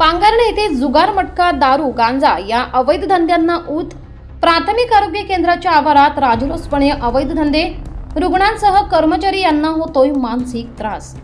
पांगारणे येथे जुगार मटका दारू गांजा या अवैध धंद्यांना ऊत. प्राथमिक आरोग्य केंद्राच्या आवारात राजरोसपणे अवैध धंदे. रुग्णांसह कर्मचारी यांना होतोय मानसिक त्रास.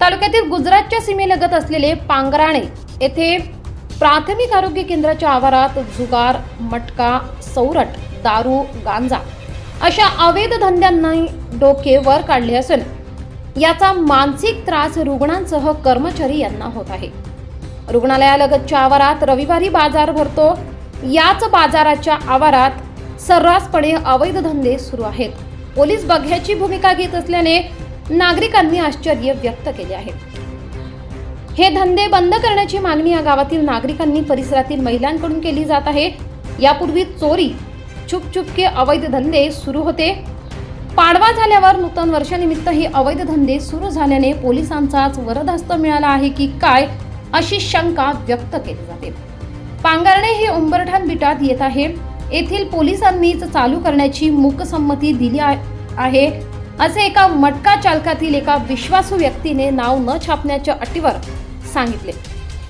तालुक्यातील गुजरातच्या सीमेलगत असलेले पांगराणे येथे प्राथमिक आरोग्य केंद्राच्या आवारात जुगार मटका सौरट दारू गांजा अशा अवैध धंद्यांनाही डोके वर काढले असून याचा मानसिक त्रास रुग्णांसह कर्मचारी यांना होत आहे. रुग्णालयालगतच्या आवारात रविवारी बाजार भरतो. याच बाजाराच्या आवारात सर्रासपणे अवैध धंदे सुरू आहेत. पोलीस बघ्याची भूमिका घेत असल्याने नागरिकांनी आश्चर्य व्यक्त केले आहे. हे धंदे बंद करण्याची मागणी या गावातील नागरिकांनी परिसरातील महिलांकडून केली जात आहे. यापूर्वी चोरी चुपचुपके अवैध धंदे सुरू होते. पाडवा झाल्यावर नूतन वर्षानिमित्त हे अवैध धंदे सुरू झाल्याने पोलिसांचाच वरदहस्त मिळाला आहे की काय अशी शंका व्यक्त केली जाते. पांगारणे हे उंबरठाण बिटात येत आहे. येथील पोलिसांनीच चालू करण्याची मूकसंमती दिली आहे. असे एका मटका चालकातील एका विश्वासू व्यक्तीने नाव न छापण्याच्या अटीवर सांगितले.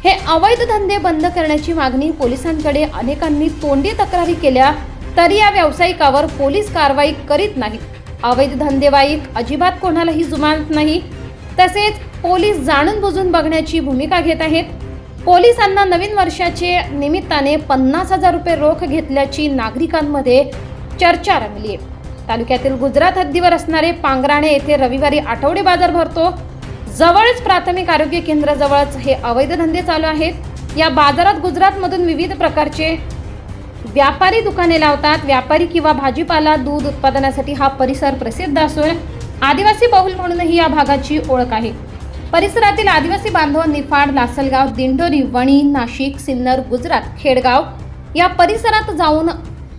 हे अवैध धंदे बंद करण्याची मागणी पोलिसांकडे अनेकांनी तोंडी तक्रारी केल्या तरी या व्यावसायिकावर पोलीस कारवाई करीत नाहीत. अवैध धंदेवाईक अजिबात कोणालाही जुमानत नाही. तसेच पोलीस जाणून बुजून बघण्याची भूमिका घेत आहेत. पोलिसांना नवीन वर्षाचे निमित्ताने पन्नास हजार रुपये रोख घेतल्याची नागरिकांमध्ये चर्चा रंगली आहे तालुक्यातील गुजरात हद्दीवर असणारे पांगराणे येथे रविवारी आठवडे बाजार भरतो. जवळच प्राथमिक आरोग्य केंद्राजवळच हे अवैध धंदे चालू आहेत. या बाजारात गुजरातमधून विविध प्रकारचे व्यापारी दुकाने लावतात. व्यापारी किंवा भाजीपाला दूध उत्पादनासाठी हा परिसर प्रसिद्ध असून आदिवासी बहुल म्हणूनही या भागाची ओळख आहे. परिसरातील आदिवासी बांधव निफाड लासलगाव दिंडोरी वणी नाशिक सिन्नर गुजरात खेडगाव या परिसरात जाऊन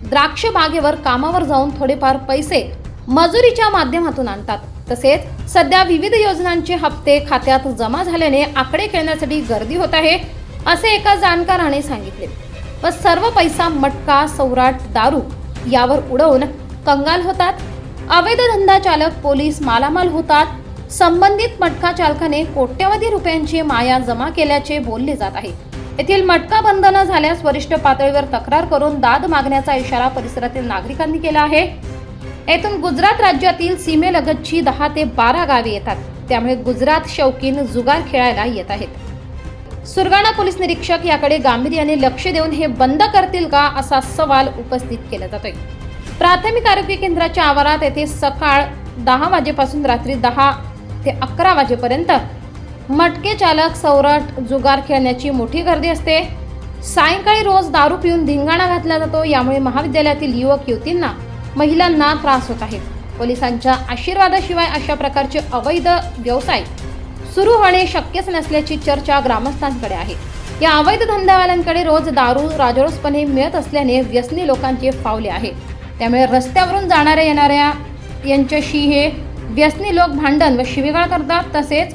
द्राक्ष बागेवर कामावर जाऊन थोडेफार पैसे मजुरीच्या माध्यमातून आणतात. तसेच सध्या विविध योजनांचे हप्ते खात्यात जमा झाल्याने आकडे खेळण्यासाठी गर्दी होत आहे असे एका जाणकाराने सांगितले. व सर्व पैसा मटका सौराट दारू यावर उडवून कंगाल होतात. अवैध धंदा चालक पोलीस मालामाल होतात. संबंधित मटका चालकाने कोट्यवधी रुपयांची माया जमा केल्याचे बोलले जात आहे. येथील मटका बंद न झाल्यास वरिष्ठ पातळीवर तक्रार करून दाद मागण्याचा इशारा परिसरातील नागरिकांनी केला आहे. येथून गुजरात राज्यातील सीमेलगतची दहा ते बारा गावे येतात. त्यामुळे गुजरात शौकीन जुगार खेळायला येत आहेत. सुरगाणा पोलीस निरीक्षक याकडे गांभीर्याने लक्ष देऊन हे बंद करतील का असा सवाल उपस्थित केला जातोय. प्राथमिक आरोग्य केंद्राच्या आवारात येथे सकाळ दहा वाजेपासून रात्री दहा ते अकरा वाजेपर्यंत मटके चालक सौरट जुगार खेळण्याची मोठी गर्दी असते. सायंकाळी रोज दारू पिऊन धिंगाणा घातला जातो. यामुळे महाविद्यालयातील युवक युवतींना महिलांना त्रास होत आहे. पोलिसांच्या आशीर्वादाशिवाय अशा प्रकारचे अवैध व्यवसाय सुरू होणे शक्यच नसल्याची चर्चा ग्रामस्थांकडे आहे. या अवैध धंदावाल्यांकडे रोज दारू राजरोसपणे मिळत असल्याने व्यसनी लोकांचे फावले आहे. त्यामुळे रस्त्यावरून जाणाऱ्या येणाऱ्या यांच्याशी हे व्यसनी लोक भांडण व शिवीगाळ करतात तसेच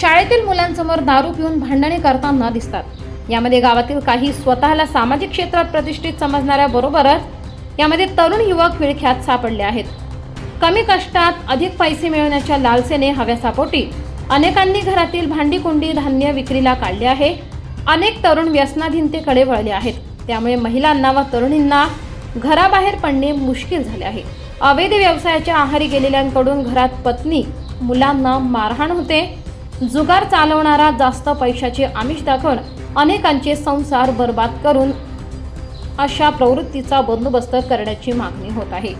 शाळेतील मुलांसमोर दारू पिऊन भांडणे करताना दिसतात. यामध्ये गावातील काही स्वतःला सामाजिक क्षेत्रात प्रतिष्ठित समजणाऱ्या बरोबरच यामध्ये तरुण युवक विळख्यात सापडले आहेत. कमी कष्टात अधिक पैसे मिळवण्याच्या लालसेने हव्यासापोटी अनेकांनी घरातील भांडी कुंडी धान्य विक्रीला काढले आहे. अनेक तरुण व्यसनाधीनतेकडे वळले आहेत. त्यामुळे महिलांना व तरुणींना घराबाहेर पडणे मुश्किल झाले आहे. अवैध व्यवसायाच्या आहारी गेलेल्यांकडून घरात पत्नी मुलांना मारहाण होते. जुगार चालवणारा जास्त पैशाचे आमिष दाखवून अनेकांचे संसार बर्बाद करून अशा प्रवृत्तीचा बंदोबस्त करण्याची मागणी होत आहे.